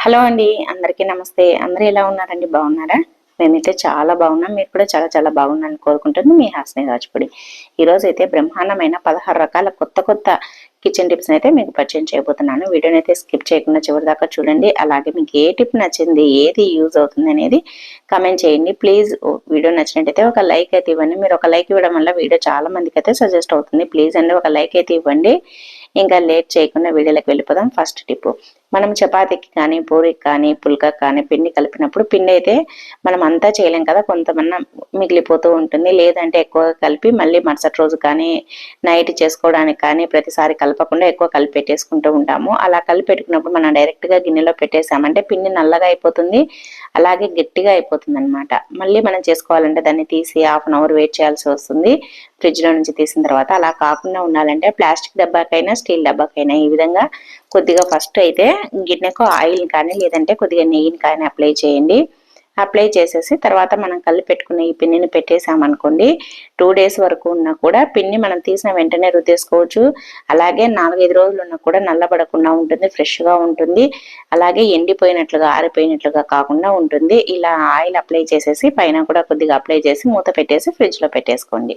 Hello అండి అందరికీ నమస్తే. అందరూ ఎలా ఉన్నారండి? బాగున్నారా? మేమైతే చాలా బాగున్నాం. మీరు కూడా చాలా చాలా బాగున్నాను కోరుకుంటుంది మీ హాస్ని రాజుపూడి ఈరోజు అయితే బ్రహ్మాండమైన పదహారు రకాల కొత్త కొత్త కిచెన్ టిప్స్ అయితే మీకు పరిచయం చేయబోతున్నాను. వీడియోని అయితే స్కిప్ చేయకుండా చివరి దాకా చూడండి. అలాగే మీకు ఏ టిప్ నచ్చింది ఏది యూజ్ అవుతుంది అనేది కమెంట్ చేయండి. ప్లీజ్ వీడియో నచ్చినట్టయితే ఒక లైక్ అయితే ఇవ్వండి. మీరు ఒక లైక్ ఇవ్వడం వల్ల వీడియో చాలా మందికి అయితే సజెస్ట్ అవుతుంది. ప్లీజ్ అండి ఒక లైక్ అయితే ఇవ్వండి. ఇంకా లేట్ చేయకుండా వీడియోలోకి వెళ్ళిపోదాం. ఫస్ట్ టిప్ మనం చపాతీకి కానీ పూరికి కానీ పుల్కకి కానీ పిండి కలిపినప్పుడు పిండి అయితే మనం అంతా చేయలేం కదా. కొంతమంది మిగిలిపోతూ ఉంటుంది. లేదంటే ఎక్కువగా కలిపి మళ్ళీ మరుసటి రోజు కానీ నైట్ చేసుకోవడానికి కానీ ప్రతిసారి కలపకుండా ఎక్కువ కలిపి పెట్టేసుకుంటూ ఉంటాము. అలా కలిపి పెట్టుకున్నప్పుడు మనం డైరెక్ట్గా గిన్నెలో పెట్టేసామంటే పిండి నల్లగా అయిపోతుంది అలాగే గట్టిగా అయిపోతుంది అనమాట మళ్ళీ మనం చేసుకోవాలంటే దాన్ని తీసి హాఫ్ అన్ అవర్ వెయిట్ చేయాల్సి వస్తుంది. ఫ్రిడ్జ్లో నుంచి తీసిన తర్వాత అలా కాకుండా ఉండాలంటే ప్లాస్టిక్ డబ్బాకైనా స్టీల్ డబ్బాకైనా ఈ విధంగా కొద్దిగా ఫస్ట్ అయితే గిన్నెకు ఆయిల్ కానీ లేదంటే కొద్దిగా నెయ్యిని కానీ అప్లై చేయండి. అప్లై చేసేసి తర్వాత మనం కళ్ళు పెట్టుకున్న ఈ పిన్నిని పెట్టేసామనుకోండి టూ డేస్ వరకు ఉన్నా కూడా పిన్ని మనం తీసిన వెంటనే రుద్దేసుకోవచ్చు. అలాగే నాలుగైదు రోజులు ఉన్నా కూడా నల్లబడకుండా ఉంటుంది ఫ్రెష్గా ఉంటుంది. అలాగే ఎండిపోయినట్లుగా ఆరిపోయినట్లుగా కాకుండా ఉంటుంది. ఇలా ఆయిల్ అప్లై చేసేసి పైన కూడా కొద్దిగా అప్లై చేసి మూత పెట్టేసి ఫ్రిడ్జ్లో పెట్టేసుకోండి.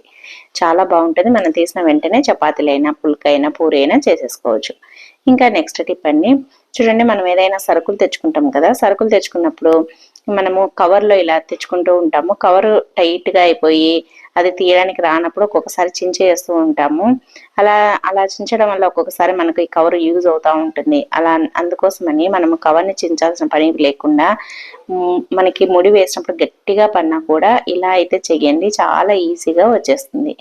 చాలా బాగుంటుంది. మనం తీసిన వెంటనే చపాతీలైనా పుల్కైనా పూరి అయినా చేసేసుకోవచ్చు. ఇంకా నెక్స్ట్ టిప్ అండి. చూడండి మనం ఏదైనా సరుకులు తెచ్చుకుంటాం కదా సరుకులు తెచ్చుకున్నప్పుడు మనము కవర్లో ఇలా తెచ్చుకుంటూ ఉంటాము. కవర్ టైట్గా అయిపోయి అది తీయడానికి రానప్పుడు ఒక్కొక్కసారి చించేస్తూ ఉంటాము. అలా అలా చించడం వల్ల ఒక్కొక్కసారి మనకు ఈ కవర్ యూజ్ అవుతూ ఉంటుంది. అలా అందుకోసమని మనము కవర్ని చించాల్సిన పని లేకుండా మనకి ముడి వేసినప్పుడు గట్టిగా పడినా కూడా ఇలా అయితే చేయండి. చాలా ఈజీగా వచ్చేస్తుంది.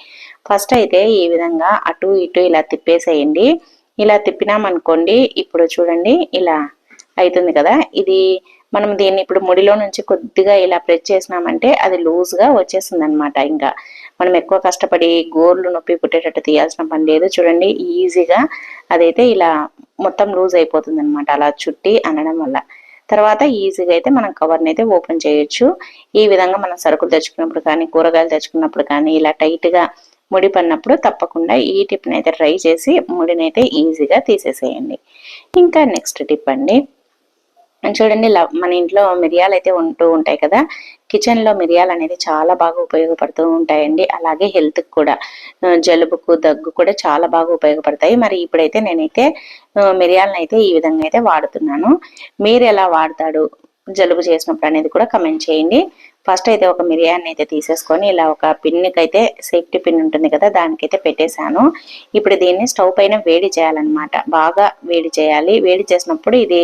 ఫస్ట్ అయితే ఈ విధంగా అటు ఇటు ఇలా తిప్పేసేయండి. ఇలా తిప్పినామనుకోండి ఇప్పుడు చూడండి ఇలా అవుతుంది కదా. ఇది మనం దీన్ని ఇప్పుడు ముడిలో నుంచి కొద్దిగా ఇలా ప్రెస్ చేసినామంటే అది లూజ్గా వచ్చేసింది అనమాట ఇంకా. మనం ఎక్కువ కష్టపడి గోర్లు నొప్పి పుట్టేటట్టు తీయాల్సిన పని లేదు. చూడండి ఈజీగా అదైతే ఇలా మొత్తం లూజ్ అయిపోతుంది అనమాట అలా చుట్టి అనడం వల్ల. తర్వాత ఈజీగా అయితే మనం కవర్ని అయితే ఓపెన్ చేయొచ్చు. ఈ విధంగా మనం సరుకులు తెచ్చుకున్నప్పుడు కానీ కూరగాయలు తెచ్చుకున్నప్పుడు కానీ ఇలా టైట్గా ముడి పడినప్పుడు తప్పకుండా ఈ టిప్ని అయితే ట్రై చేసి ముడిని అయితే ఈజీగా తీసేసేయండి. ఇంకా నెక్స్ట్ టిప్ అండి. చూడండి మన ఇంట్లో మిరియాలు అయితే ఉంటూ ఉంటాయి కదా కిచెన్లో మిరియాలు అనేది చాలా బాగా ఉపయోగపడుతూ ఉంటాయండి. అలాగే హెల్త్ కూడా. జలుబుకు దగ్గు కూడా చాలా బాగా ఉపయోగపడతాయి. మరి ఇప్పుడైతే నేనైతే మిరియాలను అయితే ఈ విధంగా అయితే వాడుతున్నాను. మీరు ఎలా వాడతాడు జలుబు చేసినప్పుడు అనేది కూడా కమెంట్ చేయండి. ఫస్ట్ అయితే ఒక మిరియాన్ని అయితే తీసేసుకొని ఇలా ఒక పిన్నికి అయితే సేఫ్టీ పిన్ ఉంటుంది కదా దానికైతే పెట్టేశాను. ఇప్పుడు దీన్ని స్టవ్ పైన వేడి చేయాలన్నమాట. బాగా వేడి చేయాలి. వేడి చేసినప్పుడు ఇది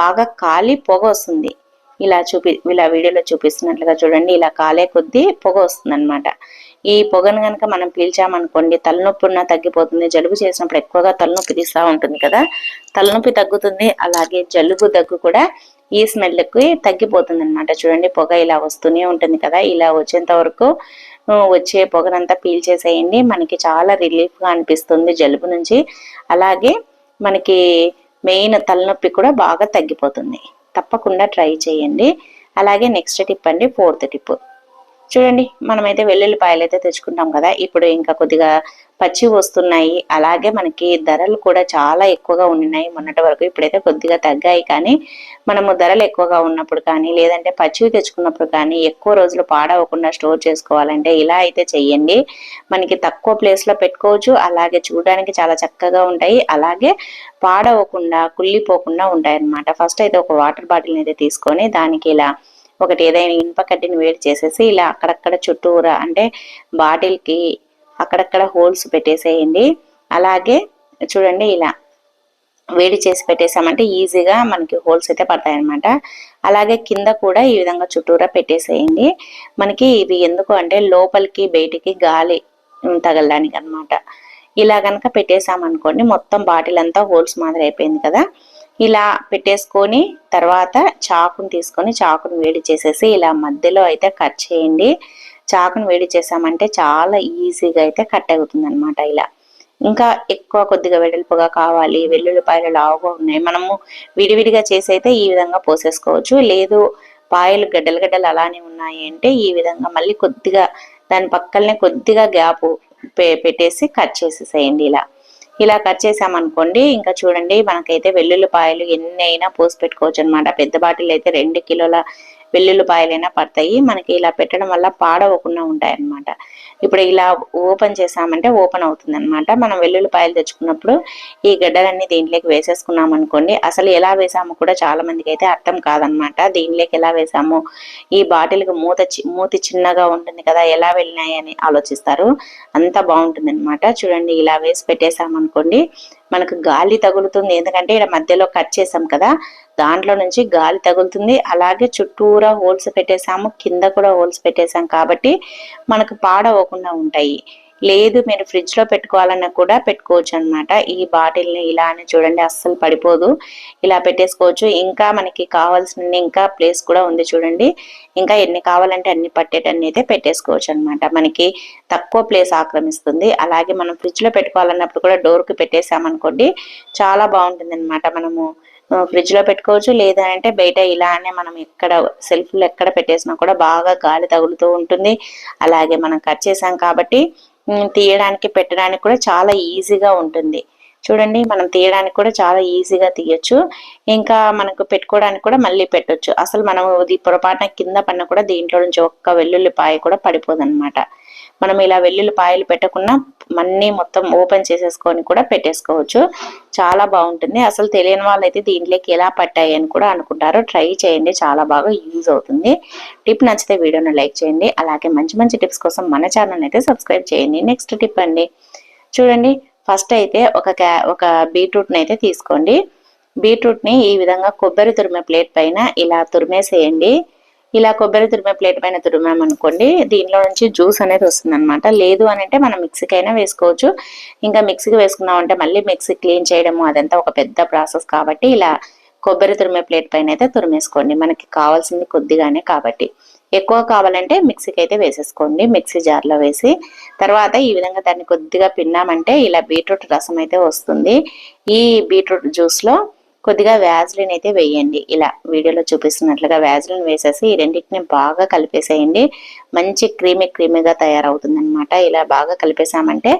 బాగా కాలి పొగ వస్తుంది. ఇలా చూపి ఇలా వీడియోలో చూపిస్తున్నట్లుగా చూడండి. ఇలా కాలే కొద్దీ పొగ వస్తుంది అనమాట ఈ పొగను కనుక మనం పీల్చామనుకోండి తలనొప్పి ఉన్నా తగ్గిపోతుంది. జలుబు చేసినప్పుడు ఎక్కువగా తలనొప్పి తీస్తూ ఉంటుంది కదా తలనొప్పి తగ్గుతుంది. అలాగే జలుబు దగ్గు కూడా ఈ స్మెల్కి తగ్గిపోతుంది అనమాట చూడండి పొగ ఇలా వస్తూనే ఉంటుంది కదా. ఇలా వచ్చేంత వరకు వచ్చే పొగనంతా పీల్చేసేయండి మనకి చాలా రిలీఫ్గా అనిపిస్తుంది జలుబు నుంచి. అలాగే మనకి మెయిన్ తలనొప్పి కూడా బాగా తగ్గిపోతుంది. తప్పకుండా ట్రై చేయండి. అలాగే నెక్స్ట్ టిప్ అండి ఫోర్త్ టిప్. చూడండి మనమైతే వెల్లుల్లిపాయలు అయితే తెచ్చుకుంటాం కదా. ఇప్పుడు ఇంకా కొద్దిగా పచ్చి వస్తున్నాయి. అలాగే మనకి ధరలు కూడా చాలా ఎక్కువగా ఉన్నాయి మొన్నటి వరకు. ఇప్పుడైతే కొద్దిగా తగ్గాయి కానీ మనము ధరలు ఎక్కువగా ఉన్నప్పుడు కానీ లేదంటే పచ్చివి తెచ్చుకున్నప్పుడు కానీ ఎక్కువ రోజులు పాడవకుండా స్టోర్ చేసుకోవాలంటే ఇలా అయితే చెయ్యండి. మనకి తక్కువ ప్లేస్లో పెట్టుకోవచ్చు. అలాగే చూడడానికి చాలా చక్కగా ఉంటాయి. అలాగే పాడవకుండా కుళ్ళిపోకుండా ఉంటాయి అన్నమాట ఫస్ట్ అయితే ఒక వాటర్ బాటిల్ అయితే తీసుకొని దానికి ఇలా ఒకటి ఏదైనా ఇనుప కడ్డీని వేడి చేసేసి ఇలా అక్కడక్కడ చుట్టూరా అంటే బాటిల్కి అక్కడక్కడ హోల్స్ పెట్టేసేయండి. అలాగే చూడండి ఇలా వేడి చేసి పెట్టేసామంటే ఈజీగా మనకి హోల్స్ అయితే పడతాయి అనమాట అలాగే కింద కూడా ఈ విధంగా చుట్టూరా పెట్టేసేయండి. మనకి ఇవి ఎందుకు అంటే లోపలికి బయటికి గాలి తగలడానికి అనమాట ఇలా కనుక పెట్టేసామనుకోండి మొత్తం బాటిల్ అంతా హోల్స్ మాదిరి అయిపోయింది కదా. ఇలా పెట్టేసుకొని తర్వాత చాకుని తీసుకొని చాకుని వేడి చేసేసి ఇలా మధ్యలో అయితే కట్ చేయండి. చాకుని వేడి చేసామంటే చాలా ఈజీగా అయితే కట్ అవుతుంది అనమాట ఇలా. ఇంకా ఎక్కువ కొద్దిగా వెడల్పుగా కావాలి వెల్లుల్లిపాయలు లావుగా ఉన్నాయి. మనము విడివిడిగా చేసి అయితే ఈ విధంగా పోసేసుకోవచ్చు. లేదు పాయలు గడ్డలు గడ్డలు అలానే ఉన్నాయి అంటే ఈ విధంగా మళ్ళీ కొద్దిగా దాని పక్కనే కొద్దిగా గ్యాప్ పెట్టేసి కట్ చేసేసేయండి ఇలా. ఇలా కట్ చేసామనుకోండి ఇంకా చూడండి మనకైతే వెల్లుల్లిపాయలు ఎన్ని అయినా పోసి పెట్టుకోవచ్చు అనమాట పెద్ద బాటిల్ అయితే రెండు కిలోల వెల్లుల్లిపాయలైనా పడతాయి. మనకి ఇలా పెట్టడం వల్ల పాడవకుండా ఉంటాయి అన్నమాట ఇప్పుడు ఇలా ఓపెన్ చేసామంటే ఓపెన్ అవుతుంది అనమాట మనం వెల్లుల్లిపాయలు తెచ్చుకున్నప్పుడు ఈ గడ్డలన్నీ దీంట్లోకి వేసేసుకున్నాం అనుకోండి అసలు ఎలా వేసామో కూడా చాలా మందికి అయితే అర్థం కాదనమాట దీంట్లోకి ఎలా వేసాము ఈ బాటిల్కి మూత మూతి చిన్నగా ఉంటుంది కదా ఎలా వెళ్ళినాయి అని ఆలోచిస్తారు. అంత బాగుంటుంది అనమాట చూడండి ఇలా వేసి పెట్టేసామనుకోండి మనకు గాలి తగులుతుంది. ఎందుకంటే ఇక్కడ మధ్యలో కట్ చేసాం కదా దాంట్లో నుంచి గాలి తగులుతుంది. అలాగే చుట్టూరా హోల్స్ పెట్టేసాము కింద కూడా హోల్స్ పెట్టేసాం కాబట్టి మనకు పాడవకుండా ఉంటాయి. లేదు మీరు ఫ్రిడ్జ్లో పెట్టుకోవాలన్నా కూడా పెట్టుకోవచ్చు అనమాట ఈ బాటిల్ని ఇలా అని చూడండి అస్సలు పడిపోదు. ఇలా పెట్టేసుకోవచ్చు. ఇంకా మనకి కావాల్సిన ఇంకా ప్లేస్ కూడా ఉంది చూడండి. ఇంకా ఎన్ని కావాలంటే అన్ని పట్టేటన్ని అయితే పెట్టేసుకోవచ్చు అనమాట మనకి తక్కువ ప్లేస్ ఆక్రమిస్తుంది. అలాగే మనం ఫ్రిడ్జ్లో పెట్టుకోవాలన్నప్పుడు కూడా డోర్కి పెట్టేసామనుకోండి చాలా బాగుంటుంది అనమాట మనము ఫ్రిడ్జ్లో పెట్టుకోవచ్చు. లేదా అంటే బయట ఇలానే మనం ఎక్కడ సెల్ఫ్లో ఎక్కడ పెట్టేసినా కూడా బాగా గాలి తగులుతూ ఉంటుంది. అలాగే మనం కట్ చేసాం కాబట్టి తీయడానికి పెట్టడానికి కూడా చాలా ఈజీగా ఉంటుంది. చూడండి మనం తీయడానికి కూడా చాలా ఈజీగా తీయచ్చు. ఇంకా మనకు పెట్టుకోవడానికి కూడా మళ్ళీ పెట్టొచ్చు. అసలు మనం ఇది పొరపాటున కింద పడిన కూడా దీంట్లో నుంచి ఒక్క వెల్లుల్లిపాయ కూడా పడిపోదన్నమాట. మనం ఇలా వెల్లుల్లిపాయలు పెట్టకుండా మన్నీ మొత్తం ఓపెన్ చేసేసుకొని కూడా పెట్టేసుకోవచ్చు. చాలా బాగుంటుంది. అసలు తెలియని వాళ్ళైతే దీంట్లోకి ఎలా పట్టాయి అని కూడా అనుకుంటారు. ట్రై చేయండి. చాలా బాగా యూజ్ అవుతుంది. టిప్ నచ్చితే వీడియోని లైక్ చేయండి. అలాగే మంచి మంచి టిప్స్ కోసం మన ఛానల్ అయితే సబ్స్క్రైబ్ చేయండి. నెక్స్ట్ టిప్ అండి. చూడండి ఫస్ట్ అయితే ఒక క్యా ఒక బీట్రూట్ని అయితే తీసుకోండి. బీట్రూట్ని ఈ విధంగా కొబ్బరి తురిమే ప్లేట్ పైన ఇలా తురిమేసేయండి. ఇలా కొబ్బరి తురిమే ప్లేట్ పైన తురిమామనుకోండి దీనిలో నుంచి జ్యూస్ అనేది వస్తుంది అనమాట లేదు అని అంటే మనం మిక్సీకి అయినా వేసుకోవచ్చు. ఇంకా మిక్సీకి వేసుకున్నామంటే మళ్ళీ మిక్సీ క్లీన్ చేయడము అదంతా ఒక పెద్ద ప్రాసెస్ కాబట్టి ఇలా కొబ్బరి తురిమే ప్లేట్ పైన అయితే తురిమేసుకోండి. మనకి కావాల్సింది కొద్దిగానే కాబట్టి. ఎక్కువ కావాలంటే మిక్సీకి అయితే వేసేసుకోండి. మిక్సీ జార్లో వేసి తర్వాత ఈ విధంగా దాన్ని కొద్దిగా పిన్నామంటే ఇలా బీట్రూట్ రసం అయితే వస్తుంది. ఈ బీట్రూట్ జ్యూస్లో కొద్దిగా వ్యాజ్లిన్ అయితే వేయండి. ఇలా వీడియోలో చూపిస్తున్నట్లుగా వ్యాజ్లిన్ వేసేసి ఈ రెండింటిని బాగా కలిపేసేయండి. మంచి క్రీమీ క్రీమీగా తయారవుతుంది అనమాట ఇలా బాగా కలిపేసామంటే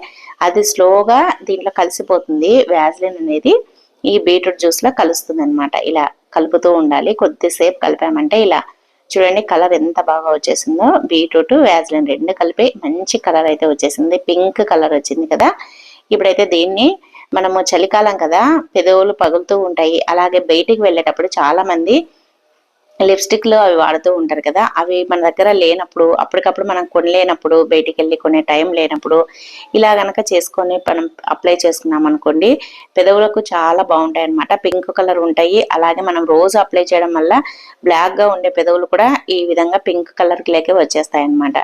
అది స్లోగా దీంట్లో కలిసిపోతుంది వ్యాజ్లిన్ అనేది. ఈ బీట్రూట్ జ్యూస్లో కలుస్తుంది అనమాట ఇలా కలుపుతూ ఉండాలి. కొద్దిసేపు కలిపామంటే ఇలా చూడండి కలర్ ఎంత బాగా వచ్చేసిందో. బీట్రూట్ వ్యాజ్లిన్ రెండు కలిపి మంచి కలర్ అయితే వచ్చేసింది. పింక్ కలర్ వచ్చింది కదా. ఇప్పుడైతే దీన్ని మనము చలికాలం కదా పెదవులు పగులుతూ ఉంటాయి. అలాగే బయటికి వెళ్ళేటప్పుడు చాలా మంది లిప్స్టిక్లు అవి వాడుతూ ఉంటారు కదా అవి మన దగ్గర లేనప్పుడు అప్పటికప్పుడు మనం కొనలేనప్పుడు బయటికి వెళ్ళి కొనే టైం లేనప్పుడు ఇలా గనక చేసుకొని మనం అప్లై చేసుకున్నాం అనుకోండి పెదవులకు చాలా బాగుంటాయి అనమాట పింక్ కలర్ ఉంటాయి. అలాగే మనం రోజు అప్లై చేయడం వల్ల బ్లాక్గా ఉండే పెదవులు కూడా ఈ విధంగా పింక్ కలర్ లేకే వచ్చేస్తాయి అనమాట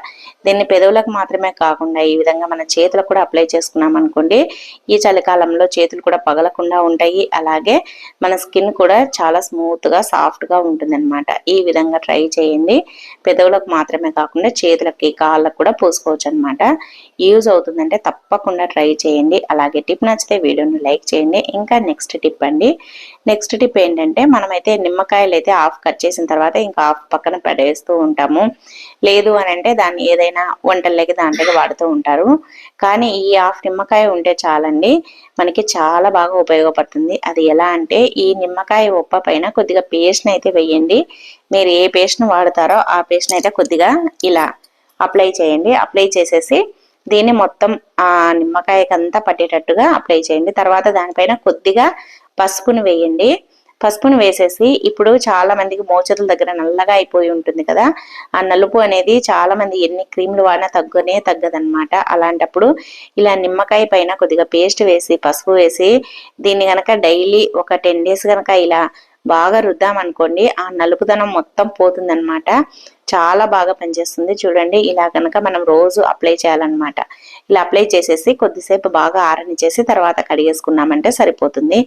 దీన్ని పెదవులకు మాత్రమే కాకుండా ఈ విధంగా మన చేతులకు కూడా అప్లై చేసుకున్నాం అనుకోండి ఈ చలికాలంలో చేతులు కూడా పగలకుండా ఉంటాయి. అలాగే మన స్కిన్ కూడా చాలా స్మూత్గా సాఫ్ట్గా ఉంటుంది అనమాట ఈ విధంగా ట్రై చేయండి. పెదవులకు మాత్రమే కాకుండా చేతులకి కాళ్ళకు కూడా పూసుకోవచ్చు అనమాట యూజ్ అవుతుందంటే తప్పకుండా ట్రై చేయండి. అలాగే టిప్ నచ్చితే వీడియోని లైక్ చేయండి. ఇంకా నెక్స్ట్ టిప్ అండి. నెక్స్ట్ టిప్ ఏంటంటే మనమైతే నిమ్మకాయలు అయితే ఆఫ్ కట్ చేసిన తర్వాత ఇంకా ఆఫ్ పక్కన పడేస్తూ ఉంటాము. లేదు అని అంటే దాన్ని ఏదైనా వంటల్లోకి దాంట్లోకి వాడుతూ ఉంటారు. కానీ ఈ హాఫ్ నిమ్మకాయ ఉంటే చాలండి. మనకి చాలా బాగా ఉపయోగపడుతుంది. అది ఎలా అంటే ఈ నిమ్మకాయ ఉప్ప పైన కొద్దిగా పేస్ట్ని అయితే వేయండి. మీరు ఏ పేస్ట్ని వాడతారో ఆ పేస్ట్ని అయితే కొద్దిగా ఇలా అప్లై చేయండి. అప్లై చేసేసి దీన్ని మొత్తం ఆ నిమ్మకాయకంతా పట్టేటట్టుగా అప్లై చేయండి. తర్వాత దానిపైన కొద్దిగా పసుపును వేయండి. పసుపును వేసేసి ఇప్పుడు చాలా మందికి మోచతుల దగ్గర నల్లగా అయిపోయి ఉంటుంది కదా ఆ నలుపు అనేది చాలా మంది ఎన్ని క్రీములు వాడినా తగ్గనే తగ్గదనమాట అలాంటప్పుడు ఇలా నిమ్మకాయ పైన కొద్దిగా పేస్ట్ వేసి పసుపు వేసి దీన్ని గనక డైలీ ఒక టెన్ డేస్ గనక ఇలా బాగా రుద్దామనుకోండి ఆ నలుపుదనం మొత్తం పోతుందనమాట చాలా బాగా పనిచేస్తుంది. చూడండి ఇలా కనుక మనం రోజు అప్లై చేయాలన్నమాట. ఇలా అప్లై చేసేసి కొద్దిసేపు బాగా ఆరనిచేసి తర్వాత కడిగేసుకున్నామంటే సరిపోతుంది.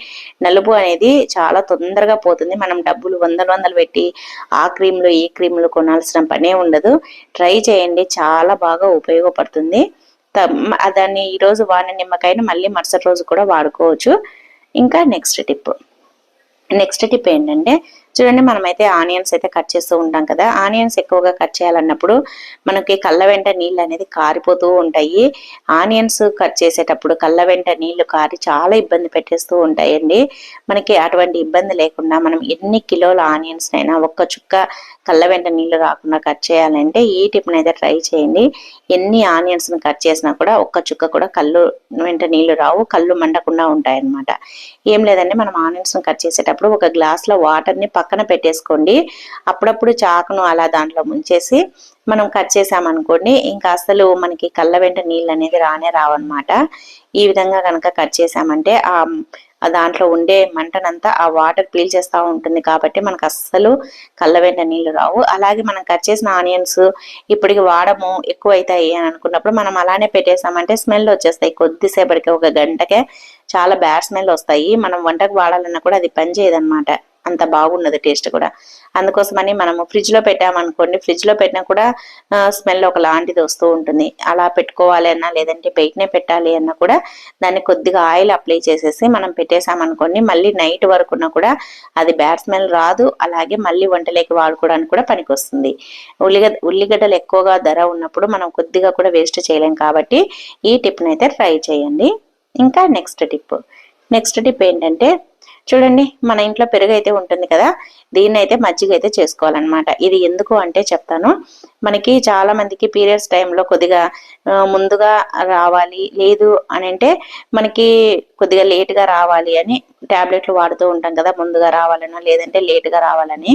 నలుపు అనేది చాలా తొందరగా పోతుంది. మనం డబ్బులు వందలు వందలు పెట్టి ఆ క్రీమ్లు ఈ క్రీమ్లు కొనాల్సిన పనే ఉండదు. ట్రై చేయండి. చాలా బాగా ఉపయోగపడుతుంది. దాన్ని ఈరోజు వాడిన నిమ్మకాయని మళ్ళీ మరుసటి రోజు కూడా వాడుకోవచ్చు. ఇంకా నెక్స్ట్ టిప్. నెక్స్ట్ టిప్ ఏంటంటే చూడండి మనమైతే ఆనియన్స్ అయితే కట్ చేస్తూ ఉంటాం కదా. ఆనియన్స్ ఎక్కువగా కట్ చేయాలన్నప్పుడు మనకి కళ్ళ వెంట నీళ్ళు అనేది కారిపోతూ ఉంటాయి. ఆనియన్స్ కట్ చేసేటప్పుడు కళ్ళ వెంట నీళ్ళు కారి చాలా ఇబ్బంది పెట్టేస్తూ ఉంటాయండి. మనకి అటువంటి ఇబ్బంది లేకుండా మనం ఎన్ని కిలోల ఆనియన్స్ అయినా ఒక్క చుక్క కళ్ళ వెంట నీళ్ళు రాకుండా కట్ చేయాలంటే ఈ టిప్ని అయితే ట్రై చేయండి. ఎన్ని ఆనియన్స్ని కట్ చేసినా కూడా ఒక్క చుక్క కూడా కళ్ళు వెంట నీళ్ళు రావు కళ్ళు మండకుండా ఉంటాయన్నమాట. ఏం లేదండి మనం ఆనియన్స్ని కట్ చేసేటప్పుడు ఒక గ్లాస్లో వాటర్ని పక్కన పెట్టేసుకోండి. అప్పుడప్పుడు చాకును అలా దాంట్లో ముంచేసి మనం కట్ చేసామనుకోండి ఇంకా అసలు మనకి కళ్ళ వెంట నీళ్ళు అనేది రానే రావన్నమాట. ఈ విధంగా కనుక కట్ చేసామంటే ఆ దాంట్లో ఉండే మంటనంతా ఆ వాటర్ పీల్చేస్తూ ఉంటుంది కాబట్టి మనకు అస్సలు కళ్ళ వెంట నీళ్ళు రావు. అలాగే మనం కట్ చేసిన ఆనియన్స్ ఇప్పటికి వాడము ఎక్కువ అవుతాయి అని అనుకున్నప్పుడు మనం అలానే పెట్టేసామంటే స్మెల్ వచ్చేస్తాయి. కొద్దిసేపటికి ఒక గంటకే చాలా బ్యాడ్ స్మెల్ వస్తాయి. మనం వంటకు వాడాలన్నా కూడా అది పని చేయదన్నమాట అంత బాగున్నది టేస్ట్ కూడా. అందుకోసమని మనము ఫ్రిడ్జ్లో పెట్టామనుకోండి ఫ్రిడ్జ్లో పెట్టినా కూడా స్మెల్ ఒక లాంటిది వస్తూ ఉంటుంది. అలా పెట్టుకోవాలి అన్నా లేదంటే బయటనే పెట్టాలి అన్నా కూడా దాన్ని కొద్దిగా ఆయిల్ అప్లై చేసేసి మనం పెట్టేసామనుకోండి మళ్ళీ నైట్ వరకున్నా కూడా అది బ్యాడ్ స్మెల్ రాదు. అలాగే మళ్ళీ వంటలోకి వాడుకోవడానికి కూడా పనికొస్తుంది. ఉల్లిగడ్డ ఉల్లిగడ్డలు ఎక్కువగా ధర ఉన్నప్పుడు మనం కొద్దిగా కూడా వేస్ట్ చేయలేం కాబట్టి ఈ టిప్ని అయితే ట్రై చేయండి. ఇంకా నెక్స్ట్ టిప్. నెక్స్ట్ టిప్ ఏంటంటే చూడండి మన ఇంట్లో పెరుగు అయితే ఉంటుంది కదా దీన్ని అయితే మజ్జిగ అయితే చేసుకోవాలన్నమాట. ఇది ఎందుకు అంటే చెప్తాను. మనకి చాలా మందికి పీరియడ్స్ టైంలో కొద్దిగా ముందుగా రావాలి లేదు అని అంటే మనకి కొద్దిగా లేట్గా రావాలి అని ట్యాబ్లెట్లు వాడుతూ ఉంటాం కదా ముందుగా రావాలన్నా లేదంటే లేట్గా రావాలని.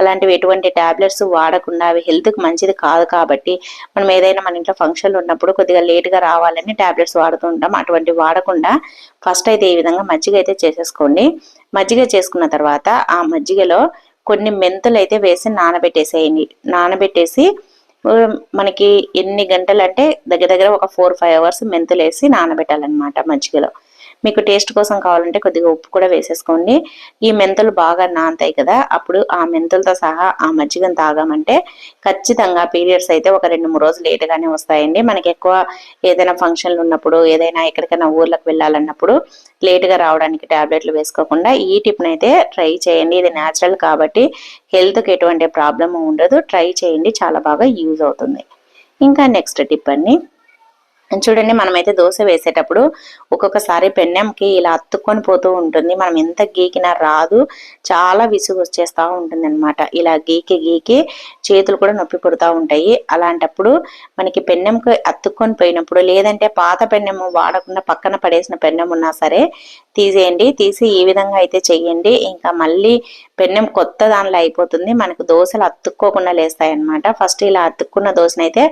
అలాంటివి ఎటువంటి ట్యాబ్లెట్స్ వాడకుండా అవి హెల్త్కి మంచిది కాదు కాబట్టి మనం ఏదైనా మన ఇంట్లో ఫంక్షన్లు ఉన్నప్పుడు కొద్దిగా లేట్గా రావాలని ట్యాబ్లెట్స్ వాడుతూ ఉంటాం. అటువంటి వాడకుండా ఫస్ట్ అయితే ఈ విధంగా మజ్జిగ అయితే చేసేసుకోండి. మజ్జిగ చేసుకున్న తర్వాత ఆ మజ్జిగలో కొన్ని మెంతులు అయితే వేసి నానబెట్టేసేయండి. నానబెట్టేసి మనకి ఎన్ని గంటలు అంటే దగ్గర దగ్గర ఒక ఫోర్ ఫైవ్ అవర్స్ మెంతులు వేసి నానబెట్టాలన్నమాట మజ్జిగలో. మీకు టేస్ట్ కోసం కావాలంటే కొద్దిగా ఉప్పు కూడా వేసేసుకోండి. ఈ మెంతులు బాగా నాంతాయి కదా అప్పుడు ఆ మెంతులతో సహా ఆ మజ్జిగను తాగామంటే ఖచ్చితంగా పీరియడ్స్ అయితే ఒక రెండు మూడు రోజులు లేటుగానే వస్తాయండి. మనకి ఎక్కువ ఏదైనా ఫంక్షన్లు ఉన్నప్పుడు ఏదైనా ఎక్కడికైనా ఊర్లకు వెళ్ళాలన్నప్పుడు లేటుగా రావడానికి టాబ్లెట్లు వేసుకోకుండా ఈ టిప్ని అయితే ట్రై చేయండి. ఇది న్యాచురల్ కాబట్టి హెల్త్కి ఎటువంటి ప్రాబ్లమ్ ఉండదు. ట్రై చేయండి చాలా బాగా యూజ్ అవుతుంది. ఇంకా నెక్స్ట్ టిప్ అండి. చూడండి మనమైతే దోశ వేసేటప్పుడు ఒక్కొక్కసారి పెన్నెంకి ఇలా అత్తుక్కొని పోతూ ఉంటుంది. మనం ఎంత గీకినా రాదు. చాలా విసుగు వచ్చేస్తూ ఉంటుంది అనమాట ఇలా గీకి గీకి చేతులు కూడా నొప్పి పుడుతూ ఉంటాయి. అలాంటప్పుడు మనకి పెన్నెంకి అత్తుకొని పోయినప్పుడు లేదంటే పాత పెన్నెము వాడకుండా పక్కన పడేసిన పెన్నెం ఉన్నా సరే తీసేయండి తీసి ఈ విధంగా అయితే చెయ్యండి. ఇంకా మళ్ళీ పెన్నెం కొత్త దానిలో అయిపోతుంది. మనకు దోశలు అతుక్కోకుండా లేస్తాయి అనమాట ఫస్ట్ ఇలా అతుక్కున్న దోశనైతే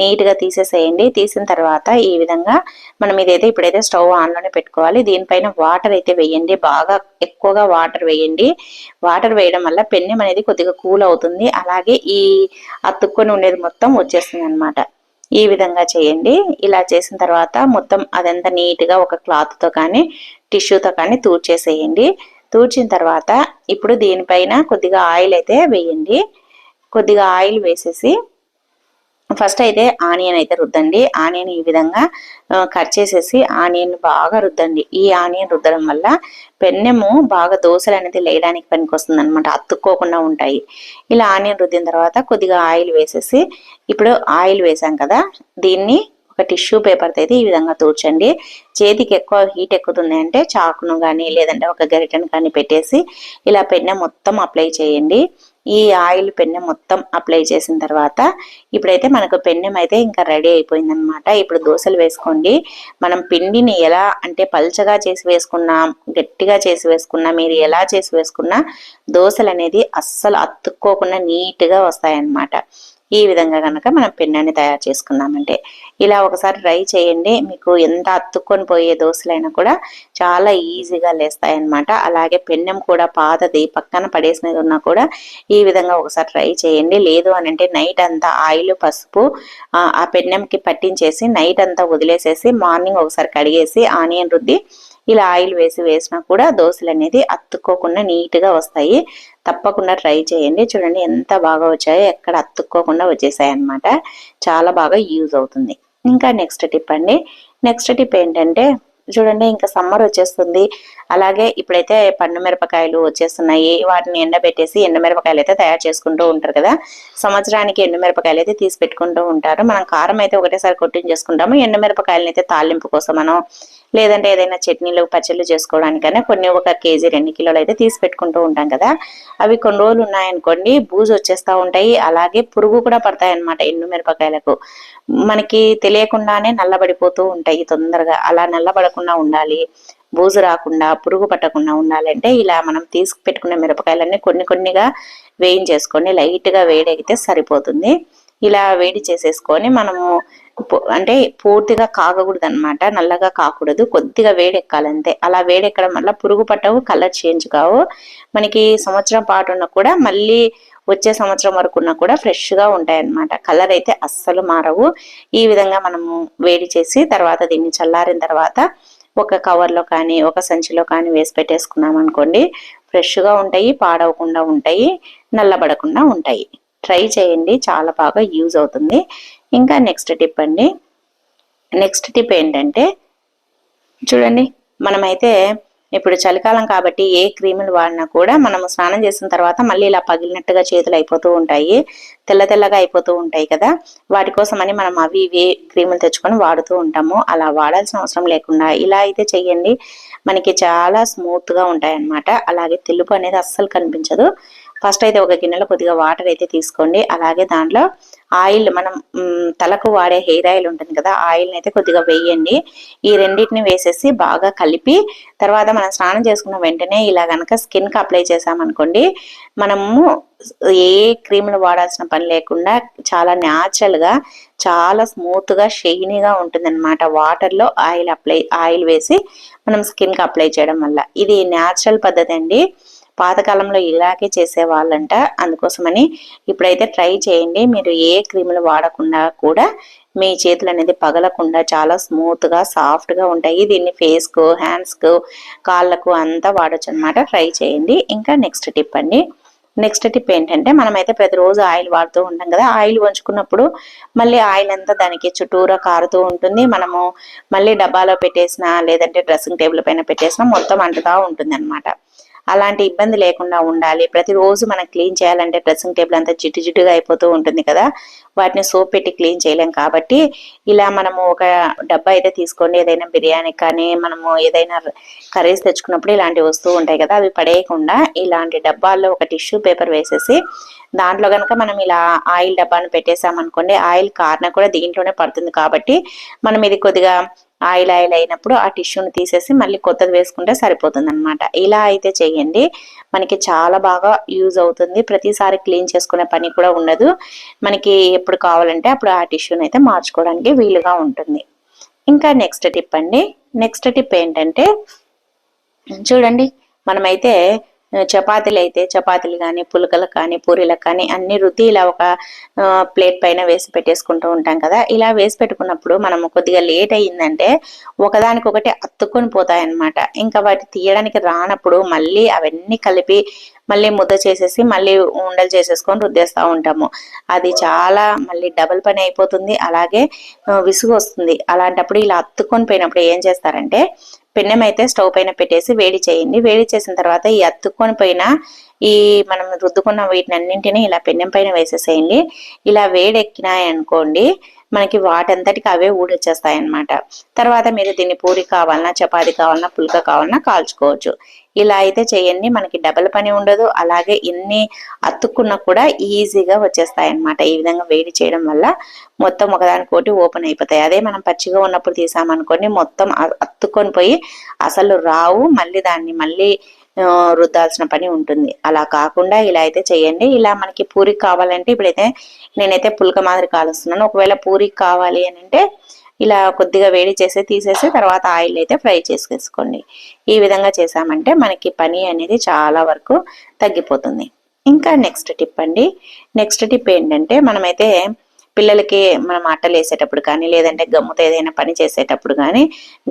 నీట్గా తీసేసేయండి. తీసిన తర్వాత ఈ విధంగా మనం ఇదైతే ఇప్పుడైతే స్టవ్ ఆన్లోనే పెట్టుకోవాలి. దీనిపైన వాటర్ అయితే వేయండి. బాగా ఎక్కువగా వాటర్ వేయండి. వాటర్ వేయడం వల్ల పెన్నెం అనేది కొద్దిగా కూల్ అవుతుంది. అలాగే ఈ అతుక్కొని ఉండేది మొత్తం వచ్చేస్తుంది అనమాట ఈ విధంగా చేయండి. ఇలా చేసిన తర్వాత మొత్తం అదంతా నీట్గా ఒక క్లాత్తో కానీ టిష్యూతో కానీ తూర్చేసేయండి. తూర్చిన తర్వాత ఇప్పుడు దీనిపైన కొద్దిగా ఆయిల్ అయితే వేయండి. కొద్దిగా ఆయిల్ వేసేసి ఫస్ట్ అయితే ఆనియన్ అయితే రుద్దండి. ఆనియన్ ఈ విధంగా కట్ చేసేసి ఆనియన్ బాగా రుద్దండి. ఈ ఆనియన్ రుద్దడం వల్ల పెన్నెము బాగా దోశలు అనేది లేయడానికి పనికి వస్తుంది అనమాట అతుక్కోకుండా ఉంటాయి. ఇలా ఆనియన్ రుద్దిన తర్వాత కొద్దిగా ఆయిల్ వేసేసి ఇప్పుడు ఆయిల్ వేసాం కదా దీన్ని ఒక టిష్యూ పేపర్తో అయితే ఈ విధంగా తూర్చండి చేతికి ఎక్కువ హీట్ ఎక్కుతుంది అంటే చాకును కానీ లేదంటే ఒక గరిటెను కానీ పెట్టేసి ఇలా పెన్నె మొత్తం అప్లై చేయండి. ఈ ఆయిల్ పెన్నె మొత్తం అప్లై చేసిన తర్వాత ఇప్పుడైతే మనకు పెన్నెం అయితే ఇంకా రెడీ అయిపోయిందనమాట ఇప్పుడు దోశలు వేసుకోండి. మనం పిండిని ఎలా అంటే పల్చగా చేసి వేసుకున్నా గట్టిగా చేసి వేసుకున్నా మీరు ఎలా చేసి వేసుకున్నా దోశలు అనేది అస్సలు అతుక్కోకుండా నీట్గా వస్తాయన్నమాట. ఈ విధంగా కనుక మనం పెన్నాన్ని తయారు చేసుకున్నామంటే ఇలా ఒకసారి ట్రై చేయండి. మీకు ఎంత అత్తుక్కొని పోయే దోశలైనా కూడా చాలా ఈజీగా లేస్తాయి అనమాట అలాగే పెన్నెం కూడా పాతది పక్కన పడేసినది ఉన్నా కూడా ఈ విధంగా ఒకసారి ట్రై చేయండి. లేదు అని అంటే నైట్ అంతా ఆయిల్ పసుపు ఆ పెన్నెంకి పట్టించేసి నైట్ అంతా వదిలేసేసి మార్నింగ్ ఒకసారి కడిగేసి ఆనియన్ రుద్ది ఇలా ఆయిల్ వేసి వేసినా కూడా దోశలు అనేది అత్తుక్కోకుండా నీట్గా వస్తాయి. తప్పకుండా ట్రై చేయండి. చూడండి ఎంత బాగా వచ్చాయో ఎక్కడ అత్తుక్కోకుండా వచ్చేసాయి అనమాట చాలా బాగా యూజ్ అవుతుంది. ఇంకా నెక్స్ట్ టిప్ అండి. నెక్స్ట్ టిప్ ఏంటంటే చూడండి ఇంకా సమ్మర్ వచ్చేస్తుంది. అలాగే ఇప్పుడైతే పండు మిరపకాయలు వచ్చేస్తున్నాయి. వాటిని ఎండబెట్టేసి ఎండు మిరపకాయలు అయితే తయారు చేసుకుంటూ ఉంటారు కదా. సంవత్సరానికి ఎండు మిరపకాయలు అయితే తీసి పెట్టుకుంటూ ఉంటారు. మనం కారం అయితే ఒకటేసారి కొట్టించేసుకుంటాము ఎండు మిరపకాయలని అయితే తాలింపు కోసం మనం లేదంటే ఏదైనా చట్నీలు పచ్చళ్ళు చేసుకోవడానికైనా కొన్ని ఒక కేజీ రెండు కిలోలు అయితే తీసి పెట్టుకుంటూ ఉంటాం కదా. అవి కొన్ని రోజులు ఉన్నాయనుకోండి బూజు వచ్చేస్తూ ఉంటాయి. అలాగే పురుగు కూడా పడతాయి అన్నమాట ఎండు మిరపకాయలకు. మనకి తెలియకుండానే నల్లబడిపోతూ ఉంటాయి తొందరగా. అలా పట్టకుండా ఉండాలి బూజు రాకుండా పురుగు పట్టకుండా ఉండాలంటే ఇలా మనం తీసుకు పెట్టుకున్న మిరపకాయలన్నీ కొన్ని కొన్నిగా వేయించేసుకొని లైట్గా వేడెగితే సరిపోతుంది. ఇలా వేడి చేసేసుకొని మనము అంటే పూర్తిగా కాగకూడదు అనమాట నల్లగా కాకూడదు కొద్దిగా వేడెక్కాలంతే. అలా వేడెక్కడం వల్ల పురుగు పట్టవు కలర్ చేంజ్ కావు. మనకి సంవత్సరం పాటు ఉన్న కూడా మళ్ళీ వచ్చే సంవత్సరం వరకున్నా కూడా ఫ్రెష్గా ఉంటాయన్నమాట. కలర్ అయితే అస్సలు మారవు. ఈ విధంగా మనము వేడి చేసి తర్వాత దీన్ని చల్లారిన తర్వాత ఒక కవర్లో కానీ ఒక సంచిలో కానీ వేసి పెట్టేసుకున్నాం అనుకోండి ఫ్రెష్గా ఉంటాయి పాడవకుండా ఉంటాయి నల్లబడకుండా ఉంటాయి. ట్రై చేయండి చాలా బాగా యూజ్ అవుతుంది. ఇంకా నెక్స్ట్ టిప్ అండి. నెక్స్ట్ టిప్ ఏంటంటే చూడండి మనమైతే ఇప్పుడు చలికాలం కాబట్టి ఏ క్రీములు వాడినా కూడా మనము స్నానం చేసిన తర్వాత మళ్ళీ ఇలా పగిలినట్టుగా చేతులు అయిపోతూ ఉంటాయి తెల్ల తెల్లగా అయిపోతూ ఉంటాయి కదా. వాటి కోసమని మనం అవి ఇవి క్రీములు తెచ్చుకొని వాడుతూ ఉంటాము. అలా వాడాల్సిన అవసరం లేకుండా ఇలా అయితే చెయ్యండి. మనకి చాలా స్మూత్గా ఉంటాయి అన్నమాట అలాగే తెలుపు అనేది అస్సలు కనిపించదు. ఫస్ట్ అయితే ఒక గిన్నెలో కొద్దిగా వాటర్ అయితే తీసుకోండి. అలాగే దాంట్లో ఆయిల్ మనం తలకు వాడే హెయిర్ ఆయిల్ ఉంటుంది కదా ఆయిల్ని అయితే కొద్దిగా వేయండి. ఈ రెండింటిని వేసేసి బాగా కలిపి తర్వాత మనం స్నానం చేసుకున్న వెంటనే ఇలా కనుక స్కిన్కి అప్లై చేసామనుకోండి మనము ఏ క్రీములు వాడాల్సిన పని లేకుండా చాలా న్యాచురల్గా చాలా స్మూత్గా షైనీగా ఉంటుంది అనమాట వాటర్లో ఆయిల్ అప్లై ఆయిల్ వేసి మనం స్కిన్కి అప్లై చేయడం వల్ల. ఇది న్యాచురల్ పద్ధతి అండి. పాతకాలంలో ఇలాగే చేసేవాళ్ళంట. అందుకోసమని ఇప్పుడైతే ట్రై చేయండి. మీరు ఏ క్రీములు వాడకుండా కూడా మీ చేతులు అనేది పగలకుండా చాలా స్మూత్గా సాఫ్ట్గా ఉంటాయి. దీన్ని ఫేస్కు హ్యాండ్స్కు కాళ్ళకు అంతా వాడచ్చు అనమాట ట్రై చేయండి. ఇంకా నెక్స్ట్ టిప్ అండి. నెక్స్ట్ టిప్ ఏంటంటే మనమైతే ప్రతిరోజు ఆయిల్ వాడుతూ ఉంటాం కదా. ఆయిల్ వంచుకున్నప్పుడు మళ్ళీ ఆయిల్ అంతా దానికి చుట్టూరా కారుతూ ఉంటుంది. మనము మళ్ళీ డబ్బాలో పెట్టేసిన లేదంటే డ్రెస్సింగ్ టేబుల్ పైన పెట్టేసిన మొత్తం అంటుతా ఉంటుంది అనమాట అలాంటి ఇబ్బంది లేకుండా ఉండాలి. ప్రతిరోజు మనం క్లీన్ చేయాలంటే డ్రెస్సింగ్ టేబుల్ అంతా జిడ్డు జిడ్డుగా అయిపోతూ ఉంటుంది కదా. వాటిని సోప్ పెట్టి క్లీన్ చేయలేం కాబట్టి ఇలా మనము ఒక డబ్బా అయితే తీసుకోండి. ఏదైనా బిర్యానీ కానీ మనము ఏదైనా కర్రీస్ తెచ్చుకున్నప్పుడు ఇలాంటివి వస్తూ ఉంటాయి కదా అవి పడేయకుండా ఇలాంటి డబ్బాల్లో ఒక టిష్యూ పేపర్ వేసేసి దాంట్లో కనుక మనం ఇలా ఆయిల్ డబ్బాను పెట్టేసామనుకోండి ఆయిల్ కారణం కూడా దీంట్లోనే పడుతుంది కాబట్టి మనం ఇది కొద్దిగా ఆయిల్ ఆయిల్ అయినప్పుడు ఆ టిష్యూని తీసేసి మళ్ళీ కొత్తది వేసుకుంటే సరిపోతుంది అనమాట ఇలా అయితే చేయండి. మనకి చాలా బాగా యూజ్ అవుతుంది. ప్రతిసారి క్లీన్ చేసుకునే పని కూడా ఉండదు. మనకి ఎప్పుడు కావాలంటే అప్పుడు ఆ టిష్యూని అయితే మార్చుకోవడానికి వీలుగా ఉంటుంది. ఇంకా నెక్స్ట్ టిప్ అండి. నెక్స్ట్ టిప్ ఏంటంటే చూడండి మనమైతే చపాతీలు అయితే చపాతీలు కానీ పులకలు కానీ పూరీలకు కానీ అన్ని రుద్ది ఇలా ఒక ప్లేట్ పైన వేసి పెట్టేసుకుంటూ ఉంటాం కదా. ఇలా వేసి పెట్టుకున్నప్పుడు మనం కొద్దిగా లేట్ అయ్యిందంటే ఒకదానికొకటి అత్తుకొని పోతాయన్నమాట. ఇంకా వాటి తీయడానికి రానప్పుడు మళ్ళీ అవన్నీ కలిపి మళ్ళీ ముద్ద చేసేసి మళ్ళీ ఉండలు చేసేసుకొని రుద్దేస్తూ ఉంటాము. అది చాలా మళ్ళీ డబుల్ పని అయిపోతుంది. అలాగే విసుగు వస్తుంది. అలాంటప్పుడు ఇలా అత్తుకొని పోయినప్పుడు ఏం చేస్తారంటే పెన్నెం అయితే స్టవ్ పైన పెట్టేసి వేడి చేయండి. వేడి చేసిన తర్వాత ఈ అత్తుకొని పోయిన ఈ మనం రుద్దుకున్న వీటిని అన్నింటినీ ఇలా పెన్నెం పైన వేసేసేయండి. ఇలా వేడెక్కినాయి అనుకోండి మనకి వాటంతటికి అవే ఊడొచ్చేస్తాయి అనమాట తర్వాత మీరు దీన్ని పూరి కావాలన్నా చపాతి కావాలన్నా పుల్క కావాలన్నా కాల్చుకోవచ్చు. ఇలా అయితే చేయండి. మనకి డబల్ పని ఉండదు. అలాగే ఎన్ని అతుక్కున్నా కూడా ఈజీగా వచ్చేస్తాయి అనమాట ఈ విధంగా వేడి చేయడం వల్ల మొత్తం ఒకదానికోటి ఓపెన్ అయిపోతాయి. అదే మనం పచ్చిగా ఉన్నప్పుడు తీసామనుకోండి మొత్తం అత్తుకొని పోయి అసలు రావు. మళ్ళీ దాన్ని మళ్ళీ రుద్దాల్సిన పని ఉంటుంది. అలా కాకుండా ఇలా అయితే చేయండి. ఇలా మనకి పూరికి కావాలంటే ఇప్పుడైతే నేనైతే పుల్క మాదిరి కాలుస్తున్నాను ఒకవేళ పూరికి కావాలి అని అంటే ఇలా కొద్దిగా వేడి చేసి తీసేసి తర్వాత ఆయిల్ అయితే ఫ్రై చేసేసుకోండి. ఈ విధంగా చేసామంటే మనకి పని అనేది చాలా వరకు తగ్గిపోతుంది. ఇంకా నెక్స్ట్ టిప్ అండి. నెక్స్ట్ టిప్ ఏంటంటే మనమైతే పిల్లలకి మనం అట్టలు వేసేటప్పుడు కానీ లేదంటే గమ్ముతో ఏదైనా పని చేసేటప్పుడు కానీ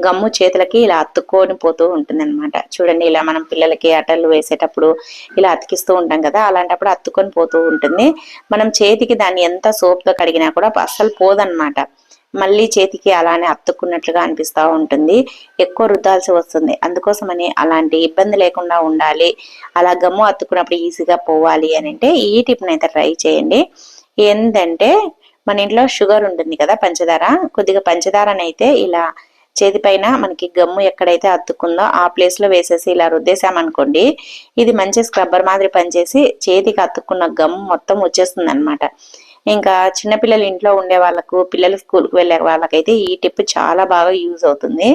గమ్ము చేతులకి ఇలా అతుక్కొని పోతూ ఉంటుంది అనమాట చూడండి ఇలా మనం పిల్లలకి అట్టలు వేసేటప్పుడు ఇలా అతికిస్తూ ఉంటాం కదా అలాంటప్పుడు అతుక్కొని పోతూ ఉంటుంది. మనం చేతికి దాన్ని ఎంత సోప్తో కడిగినా కూడా అస్సలు పోదన్నమాట. మళ్ళీ చేతికి అలానే అత్తుకున్నట్లుగా అనిపిస్తూ ఉంటుంది. ఎక్కువ రుద్దాల్సి వస్తుంది. అందుకోసమని అలాంటి ఇబ్బంది లేకుండా ఉండాలి. అలా గమ్ము అత్తుకున్నప్పుడు ఈజీగా పోవాలి అని అంటే ఈ టిప్ని అయితే ట్రై చేయండి. ఏంటంటే మన ఇంట్లో షుగర్ ఉంటుంది కదా పంచదార. కొద్దిగా పంచదారనైతే ఇలా చేతి పైన మనకి గమ్ము ఎక్కడైతే అతుక్కుందో ఆ ప్లేస్లో వేసేసి ఇలా రుద్దేశామనుకోండి ఇది మంచి స్క్రబ్బర్ మాదిరి పనిచేసి చేతికి అతుక్కున్న గమ్ మొత్తం వచ్చేస్తుంది అనమాట ఇంకా చిన్నపిల్లలు ఇంట్లో ఉండే వాళ్ళకు పిల్లలు స్కూల్కి వెళ్ళే వాళ్ళకైతే ఈ టిప్ చాలా బాగా యూజ్ అవుతుంది.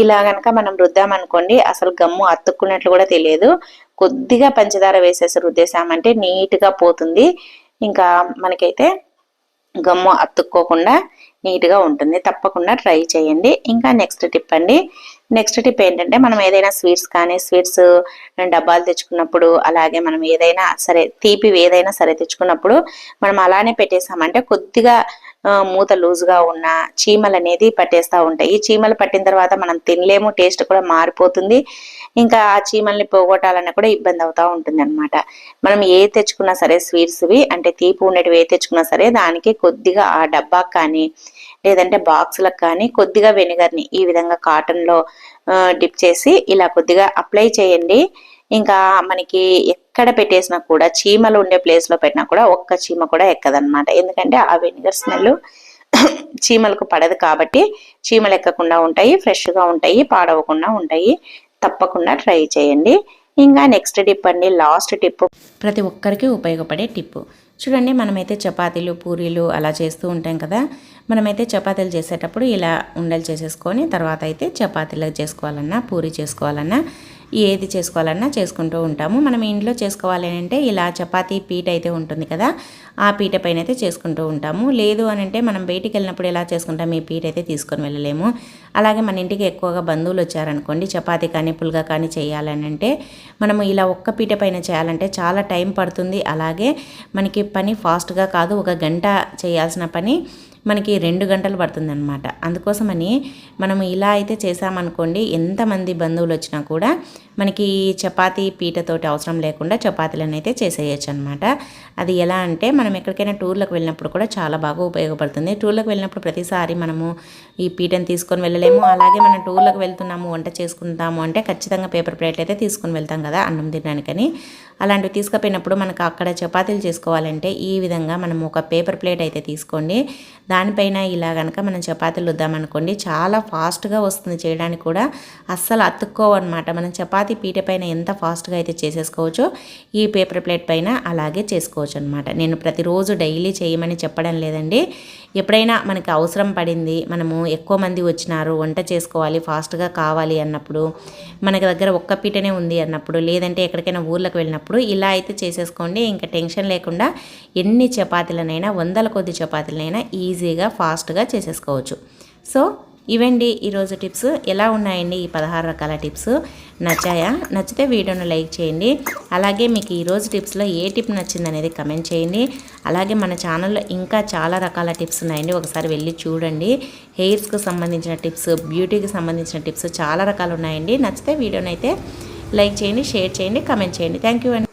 ఇలా గనక మనం రుద్దామనుకోండి అసలు గమ్ము అతుక్కున్నట్లు కూడా తెలియదు. కొద్దిగా పంచదార వేసేసి రుద్దేశామంటే నీట్గా పోతుంది. ఇంకా మనకైతే గమ్ము అతుక్కోకుండా నీట్గా ఉంటుంది. తప్పకుండా ట్రై చేయండి. ఇంకా నెక్స్ట్ టిప్ అండి. నెక్స్ట్ టిప్ ఏంటంటే మనం ఏదైనా స్వీట్స్ కానీ స్వీట్స్ డబ్బాలు తెచ్చుకున్నప్పుడు అలాగే మనం ఏదైనా సరే తీపి ఏదైనా సరే తెచ్చుకున్నప్పుడు మనం అలానే పెట్టేసామంటే కొద్దిగా మూత లూజ్గా ఉన్న చీమలు అనేది పట్టేస్తూ ఉంటాయి. ఈ చీమలు పట్టిన తర్వాత మనం తినలేము టేస్ట్ కూడా మారిపోతుంది. ఇంకా ఆ చీమల్ని పోగొట్టాలన్నా కూడా ఇబ్బంది అవుతూ ఉంటుంది అనమాట మనం ఏ తెచ్చుకున్నా సరే స్వీట్స్వి అంటే తీపి ఉండేటివి ఏ తెచ్చుకున్నా సరే దానికి కొద్దిగా ఆ డబ్బాకి కానీ లేదంటే బాక్సులకు కానీ కొద్దిగా వెనిగర్ని ఈ విధంగా కాటన్లో డిప్ చేసి ఇలా కొద్దిగా అప్లై చేయండి. ఇంకా మనకి ఎక్కడ పెట్టేసినా కూడా చీమలు ఉండే ప్లేస్లో పెట్టినా కూడా ఒక్క చీమ కూడా ఎక్కదనమాట ఎందుకంటే ఆ వెనిగర్ స్మెల్ చీమలకు పడదు కాబట్టి చీమలు ఎక్కకుండా ఉంటాయి ఫ్రెష్గా ఉంటాయి పాడవకుండా ఉంటాయి. తప్పకుండా ట్రై చేయండి. ఇంకా నెక్స్ట్ టిప్ అండి లాస్ట్ టిప్ ప్రతి ఒక్కరికి ఉపయోగపడే టిప్పు చూడండి మనమైతే చపాతీలు పూరీలు అలా చేస్తూ ఉంటాం కదా. మనమైతే చపాతీలు చేసేటప్పుడు ఇలా ఉండలు చేసేసుకొని తర్వాత అయితే చపాతీలు చేసుకోవాలన్నా పూరి చేసుకోవాలన్నా ఏది చేసుకోవాలన్నా చేసుకుంటూ ఉంటాము. మనం ఇంట్లో చేసుకోవాలి అంటే ఇలా చపాతీ పీట అయితే ఉంటుంది కదా ఆ పీట పైన అయితే చేసుకుంటూ ఉంటాము. లేదు అని అంటే మనం బయటికి వెళ్ళినప్పుడు ఎలా చేసుకుంటాం ఈ పీట అయితే తీసుకొని వెళ్ళలేము. అలాగే మన ఇంటికి ఎక్కువగా బంధువులు వచ్చారనుకోండి చపాతీ కానీ పుల్గా కానీ చేయాలని అంటే మనము ఇలా ఒక్క పీట పైన చేయాలంటే చాలా టైం పడుతుంది. అలాగే మనకి పని ఫాస్ట్గా కాదు ఒక గంట చేయాల్సిన పని మనకి రెండు గంటలు పడుతుంది అనమాట అందుకోసమని మనం ఇలా అయితే చేసామనుకోండి ఎంతమంది బంధువులు వచ్చినా కూడా మనకి చపాతీ పీటతోటి అవసరం లేకుండా చపాతీలను అయితే చేసేయచ్చు అనమాట అది ఎలా అంటే మనం ఎక్కడికైనా టూర్లకు వెళ్ళినప్పుడు కూడా చాలా బాగా ఉపయోగపడుతుంది. టూర్లకు వెళ్ళినప్పుడు ప్రతిసారి మనము ఈ పీటను తీసుకొని వెళ్ళలేము. అలాగే మనం టూర్లకు వెళ్తున్నాము వంట చేసుకుంటాము అంటే ఖచ్చితంగా పేపర్ ప్లేట్ అయితే తీసుకొని వెళ్తాం కదా అన్నం తినడానికని. అలాంటివి తీసుకుపోయినప్పుడు మనకు అక్కడ చపాతీలు చేసుకోవాలంటే ఈ విధంగా మనం ఒక పేపర్ ప్లేట్ అయితే తీసుకోండి. దానిపైన ఇలా కనుక మనం చపాతీలు వద్దామనుకోండి చాలా ఫాస్ట్గా వస్తుంది చేయడానికి కూడా. అస్సలు అతుక్కోవన్నమాట. మనం చపాతీ పీట పైన ఎంత ఫాస్ట్గా అయితే చేసేసుకోవచ్చో ఈ పేపర్ ప్లేట్ పైన అలాగే చేసుకోవచ్చు అనమాట నేను ప్రతిరోజు డైలీ చేయమని చెప్పడం లేదండి. ఎప్పుడైనా మనకి అవసరం పడింది మనము ఎక్కువ మంది వచ్చినారు వంట చేసుకోవాలి ఫాస్ట్గా కావాలి అన్నప్పుడు మనకి దగ్గర ఒక్క పీటనే ఉంది అన్నప్పుడు లేదంటే ఎక్కడికైనా ఊర్లకు వెళ్ళినప్పుడు ఇలా అయితే చేసేసుకోండి. ఇంకా టెన్షన్ లేకుండా ఎన్ని చపాతీలనైనా వందల కొద్ది చపాతీలనైనా ఈజీగా ఫాస్ట్గా చేసేసుకోవచ్చు. సో ఇవండి ఈరోజు టిప్స్. ఎలా ఉన్నాయండి ఈ పదహారు రకాల టిప్స్? నచ్చాయా? నచ్చితే వీడియోను లైక్ చేయండి. అలాగే మీకు ఈరోజు టిప్స్లో ఏ టిప్ నచ్చింది అనేది కమెంట్ చేయండి. అలాగే మన ఛానల్లో ఇంకా చాలా రకాల టిప్స్ ఉన్నాయండి. ఒకసారి వెళ్ళి చూడండి. హెయిర్స్కి సంబంధించిన టిప్స్ బ్యూటీకి సంబంధించిన టిప్స్ చాలా రకాలు ఉన్నాయండి. నచ్చితే వీడియోనైతే లైక్ చేయండి షేర్ చేయండి కమెంట్ చేయండి. థ్యాంక్ యూ అండి.